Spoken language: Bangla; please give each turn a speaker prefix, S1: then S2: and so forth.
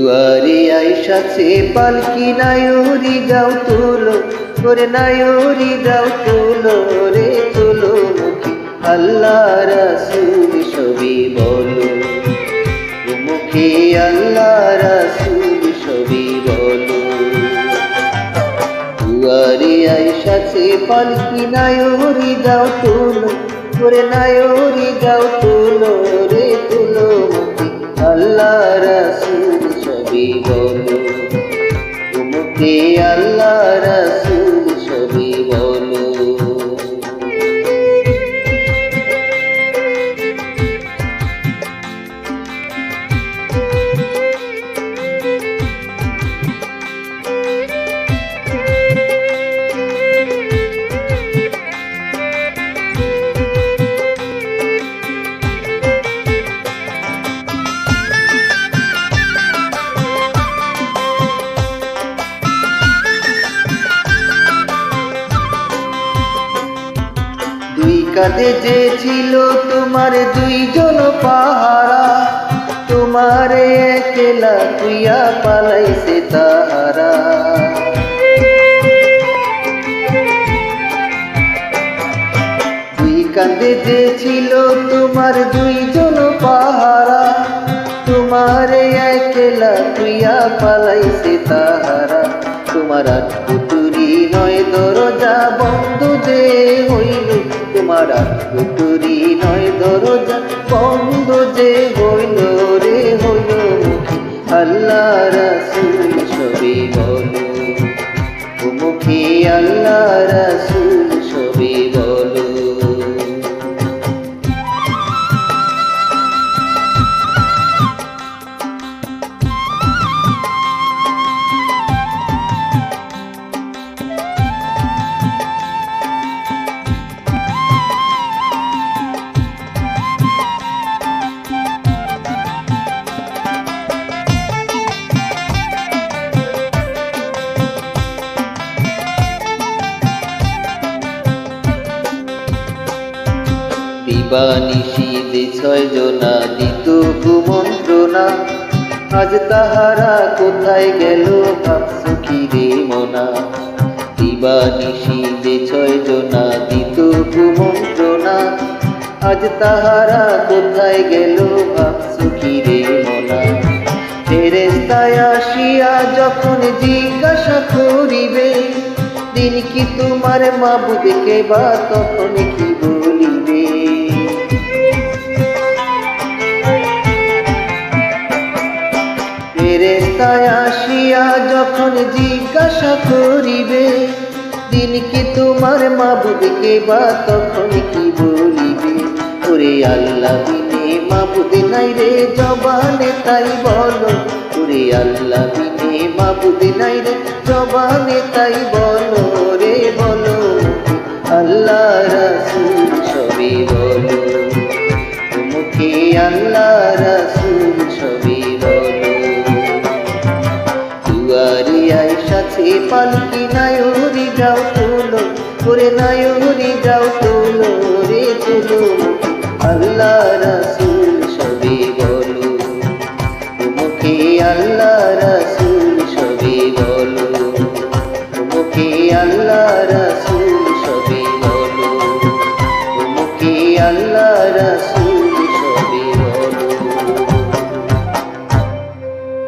S1: দুয়ারে আইসাছে পালকি নায়ুরি যাও তুলো করে নায়ুরি যাও তুলো রে তুলো মুখে আল্লাহ রাসুল সবই বলো। মুখে আল্লাহ রাসুল সবই বলো। দুয়ারে আইসাছে পালকি নায়ুরি যাও তুলো করে নায়ুরি যাও তুলো রে তুলো মুখে আল্লাহ রাসুল বলো মুখে কাঁধে যে ছিল তোমার দুইজন পাহারা। তোমার একলা তুইয়া পালাইছে তাহারা। দুই যে ছিল তোমার দুইজন পাহারা। তোমার একলা তুইয়া পালাইছে তাহারা। তোমার পুতুরি নয় দরজা বন্ধ তোমার আর নয় দরজা বন্ধ যে হইল রে, হইল মুখে। আল্লাহ রাসুল সবই বলো। মুখে আল্লাহ দিবানিশীতে ছয় জনা দিত কুমন্ত্রণা। আজ তাহারা কোথায় গেল ভাবছ কি রে মনা। দিবানিশীতে ছয় জনা দিত কুমন্ত্রণা। আজ তাহারা কোথায় গেল ভাবছ কি রে মনা। ফেরেস্তায় আসিয়া যখন জিজ্ঞাসা করিবে, দিন কি তোমার মাবুদকে বা তখন কি যখন জিজ্ঞাসা করিবে, দিন কি তোমার মাবুদকে বা তখন কি বলিবে? ওরে আল্লাহ, বিনে মাবুদ নাই রে জবানে, তাই বলো। ওরে আল্লাহ, বিনে মাবুদ নাই রে জবানে, তাই বলো। রে বলো, আল্লাহ রাসুল সবই বলো। মুখে আল্লাহ রাসুল সবই পালকি নায়ুরি যাও তুলো করে নায়ুরি যাও তুলো রে তুলো আল্লাহ